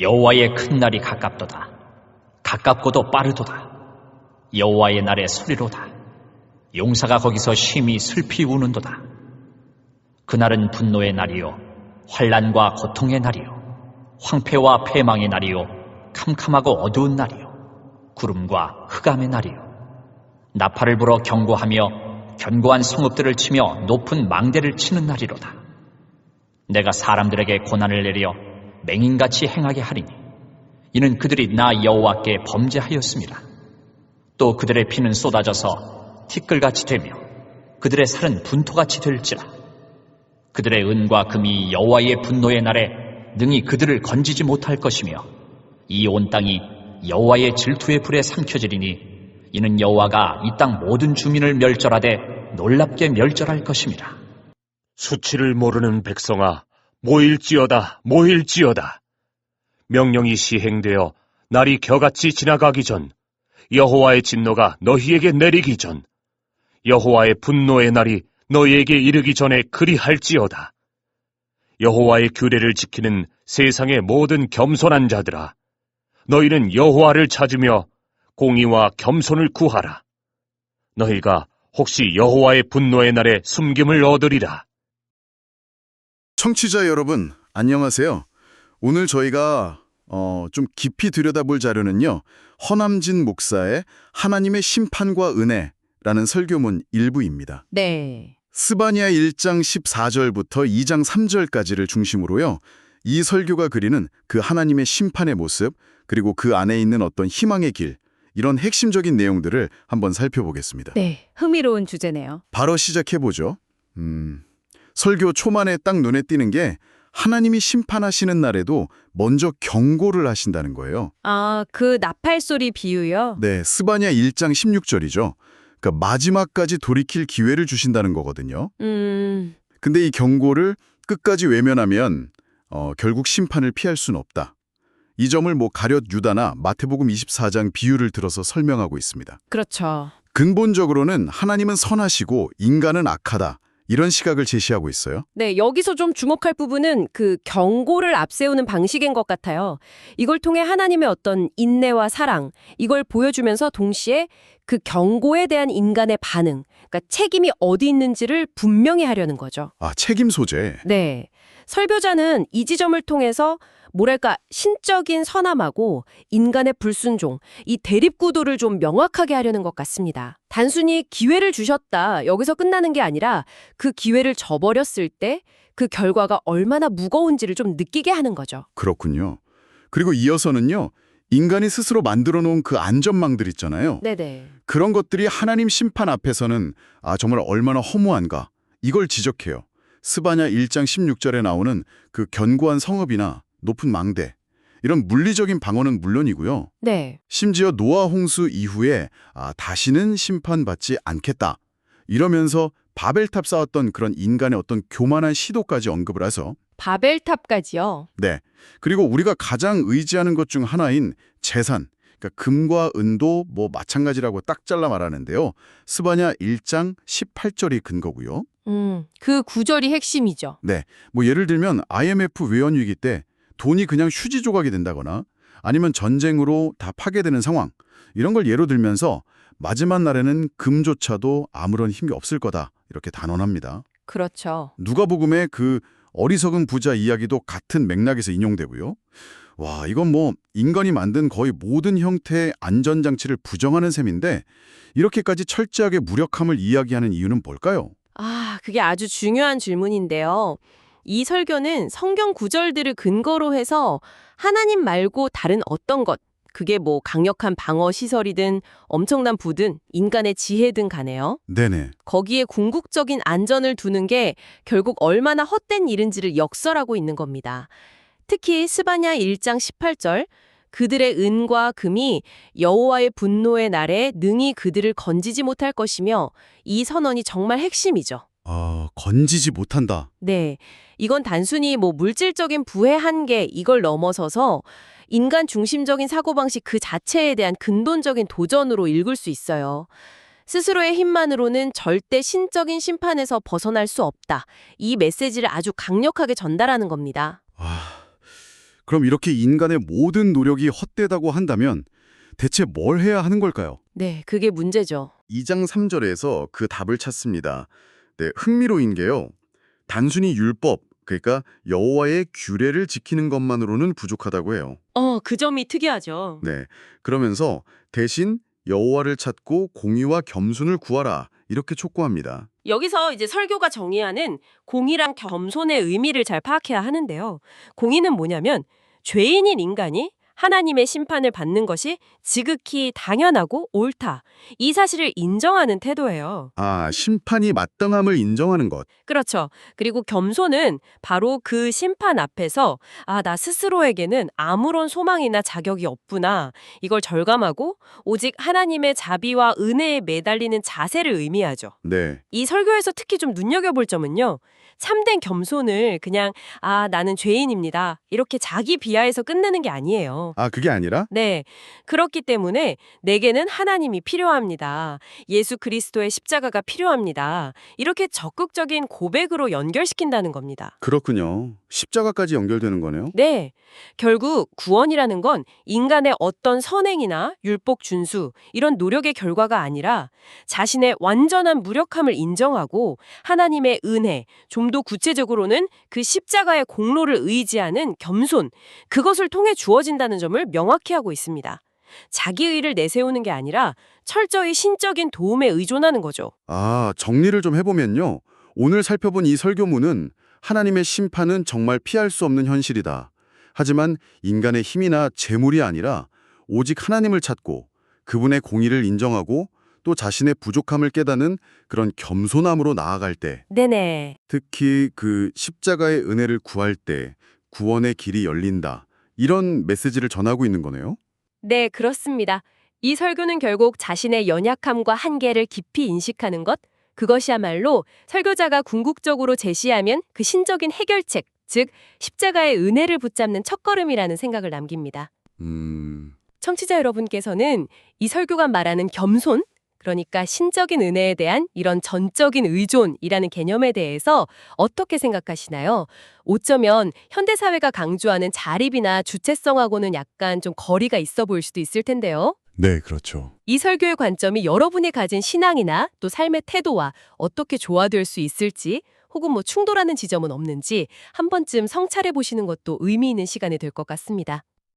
여호와의 큰 날이 가깝도다. 가깝고도 빠르도다. 여호와의 날의 소리로다. 용사가 거기서 심히 슬피 우는도다. 그날은 분노의 날이요, 환란과 고통의 날이요, 황폐와 패망의 날이요, 캄캄하고 어두운 날이요, 구름과 흑암의 날이요. 나팔을 불어 경고하며 견고한 성읍들을 치며 높은 망대를 치는 날이로다. 내가 사람들에게 고난을 내려 맹인같이 행하게 하리니 이는 그들이 나 여호와께 범죄하였습니다. 또 그들의 피는 쏟아져서 티끌같이 되며 그들의 살은 분토같이 될지라 그들의 은과 금이 여호와의 분노의 날에 능히 그들을 건지지 못할 것이며 이 온 땅이 여호와의 질투의 불에 삼켜지리니 이는 여호와가 이 땅 모든 주민을 멸절하되 놀랍게 멸절할 것입니다. 수치를 모르는 백성아, 모일지어다, 모일지어다. 명령이 시행되어 날이 겨같이 지나가기 전, 여호와의 진노가 너희에게 내리기 전, 여호와의 분노의 날이 너희에게 이르기 전에 그리할지어다. 여호와의 규례를 지키는 세상의 모든 겸손한 자들아, 너희는 여호와를 찾으며 공의와 겸손을 구하라. 너희가 혹시 여호와의 분노의 날에 숨김을 얻으리라. 청취자 여러분, 안녕하세요. 오늘 저희가 어, 좀 깊이 들여다볼 자료는요. 허남진 목사의 하나님의 심판과 은혜라는 설교문 일부입니다. 네. 스바니아 1장 14절부터 2장 3절까지를 중심으로요. 이 설교가 그리는 그 하나님의 심판의 모습, 그리고 그 안에 있는 어떤 희망의 길, 이런 핵심적인 내용들을 한번 살펴보겠습니다. 네. 흥미로운 주제네요. 바로 시작해보죠. 음, 설교 초반에 딱 눈에 띄는 게 하나님이 심판하시는 날에도 먼저 경고를 하신다는 거예요. 아, 그 나팔 소리 비유요? 네, 스바냐 1장 16절이죠. 그러니까 마지막까지 돌이킬 기회를 주신다는 거거든요. 음, 근데 이 경고를 끝까지 외면하면 어, 결국 심판을 피할 수는 없다. 이 점을 뭐 가룟 유다나 마태복음 24장 비유를 들어서 설명하고 있습니다. 그렇죠. 근본적으로는 하나님은 선하시고 인간은 악하다. 이런 시각을 제시하고 있어요. 네, 여기서 좀 주목할 부분은 그 경고를 앞세우는 방식인 것 같아요. 이걸 통해 하나님의 어떤 인내와 사랑, 이걸 보여주면서 동시에 그 경고에 대한 인간의 반응, 그러니까 책임이 어디 있는지를 분명히 하려는 거죠. 아, 책임 소재. 네. 설교자는 이 지점을 통해서 뭐랄까 신적인 선함하고 인간의 불순종, 이 대립 구도를 좀 명확하게 하려는 것 같습니다. 단순히 기회를 주셨다 여기서 끝나는 게 아니라 그 기회를 저버렸을 때 그 결과가 얼마나 무거운지를 좀 느끼게 하는 거죠. 그렇군요. 그리고 이어서는요. 인간이 스스로 만들어 놓은 그 안전망들 있잖아요. 네네. 그런 것들이 하나님 심판 앞에서는 아 정말 얼마나 허무한가 이걸 지적해요. 스바냐 1장 16절에 나오는 그 견고한 성읍이나 높은 망대 이런 물리적인 방어는 물론이고요. 네. 심지어 노아 홍수 이후에 아, 다시는 심판받지 않겠다. 이러면서 바벨탑 쌓았던 그런 인간의 어떤 교만한 시도까지 언급을 해서 바벨탑까지요. 네. 그리고 우리가 가장 의지하는 것 중 하나인 재산, 그러니까 금과 은도 뭐 마찬가지라고 딱 잘라 말하는데요. 스바냐 1장 18절이 근거고요. 음, 그 구절이 핵심이죠. 네. 뭐 예를 들면 IMF 외환 위기 때 돈이 그냥 휴지 조각이 된다거나 아니면 전쟁으로 다 파괴되는 상황 이런 걸 예로 들면서 마지막 날에는 금조차도 아무런 힘이 없을 거다. 이렇게 단언합니다. 그렇죠. 누가복음의 그 어리석은 부자 이야기도 같은 맥락에서 인용되고요. 와, 이건 뭐 인간이 만든 거의 모든 형태의 안전장치를 부정하는 셈인데 이렇게까지 철저하게 무력함을 이야기하는 이유는 뭘까요? 아, 그게 아주 중요한 질문인데요. 이 설교는 성경 구절들을 근거로 해서 하나님 말고 다른 어떤 것, 그게 뭐 강력한 방어 시설이든 엄청난 부든 인간의 지혜든 간에요. 네네. 거기에 궁극적인 안전을 두는 게 결국 얼마나 헛된 일인지를 역설하고 있는 겁니다. 특히 스바냐 1장 18절 그들의 은과 금이 여호와의 분노의 날에 능히 그들을 건지지 못할 것이며 이 선언이 정말 핵심이죠. 아, 건지지 못한다. 네. 이건 단순히 뭐 물질적인 부의 한계 이걸 넘어서서 인간 중심적인 사고방식 그 자체에 대한 근본적인 도전으로 읽을 수 있어요. 스스로의 힘만으로는 절대 신적인 심판에서 벗어날 수 없다. 이 메시지를 아주 강력하게 전달하는 겁니다. 아, 그럼 이렇게 인간의 모든 노력이 헛되다고 한다면 대체 뭘 해야 하는 걸까요? 네, 그게 문제죠. 2장 3절에서 그 답을 찾습니다. 네, 흥미로운 게요. 단순히 율법, 그러니까 여호와의 규례를 지키는 것만으로는 부족하다고 해요. 어, 그 점이 특이하죠. 네. 그러면서 대신 여호와를 찾고 공의와 겸손을 구하라. 이렇게 촉구합니다. 여기서 이제 설교가 정의하는 공의랑 겸손의 의미를 잘 파악해야 하는데요. 공의는 뭐냐면 죄인인 인간이 하나님의 심판을 받는 것이 지극히 당연하고 옳다. 이 사실을 인정하는 태도예요. 아, 심판이 마땅함을 인정하는 것. 그렇죠. 그리고 겸손은 바로 그 심판 앞에서 아, 나 스스로에게는 아무런 소망이나 자격이 없구나. 이걸 절감하고 오직 하나님의 자비와 은혜에 매달리는 자세를 의미하죠. 네. 이 설교에서 특히 좀 눈여겨볼 점은요. 참된 겸손을 그냥 아, 나는 죄인입니다. 이렇게 자기 비하에서 끝내는 게 아니에요. 아, 그게 아니라 네. 그렇기 때문에 내게는 하나님이 필요합니다. 예수 그리스도의 십자가가 필요합니다. 이렇게 적극적인 고백으로 연결시킨다는 겁니다. 그렇군요. 십자가까지 연결되는 거네요. 네. 결국 구원이라는 건 인간의 어떤 선행이나 율법 준수, 이런 노력의 결과가 아니라 자신의 완전한 무력함을 인정하고 하나님의 은혜, 좀더 구체적으로는 그 십자가의 공로를 의지하는 겸손, 그것을 통해 주어진다는 점을 명확히 하고 있습니다. 자기의를 내세우는 게 아니라 철저히 신적인 도움에 의존하는 거죠. 아, 정리를 좀 해보면요. 오늘 살펴본 이 설교문은 하나님의 심판은 정말 피할 수 없는 현실이다. 하지만 인간의 힘이나 재물이 아니라 오직 하나님을 찾고 그분의 공의를 인정하고 또 자신의 부족함을 깨닫는 그런 겸손함으로 나아갈 때 네네. 특히 그 십자가의 은혜를 구할 때 구원의 길이 열린다. 이런 메시지를 전하고 있는 거네요. 네, 그렇습니다. 이 설교는 결국 자신의 연약함과 한계를 깊이 인식하는 것, 그것이야말로 설교자가 궁극적으로 제시하면 그 신적인 해결책, 즉 십자가의 은혜를 붙잡는 첫걸음이라는 생각을 남깁니다. 음, 청취자 여러분께서는 이 설교가 말하는 겸손, 그러니까 신적인 은혜에 대한 이런 전적인 의존이라는 개념에 대해서 어떻게 생각하시나요? 어쩌면 현대사회가 강조하는 자립이나 주체성하고는 약간 좀 거리가 있어 보일 수도 있을 텐데요. 네, 그렇죠. 이 설교의 관점이 여러분이 가진 신앙이나 또 삶의 태도와 어떻게 조화될 수 있을지 혹은 뭐 충돌하는 지점은 없는지 한 번쯤 성찰해 보시는 것도 의미 있는 시간이 될 것 같습니다.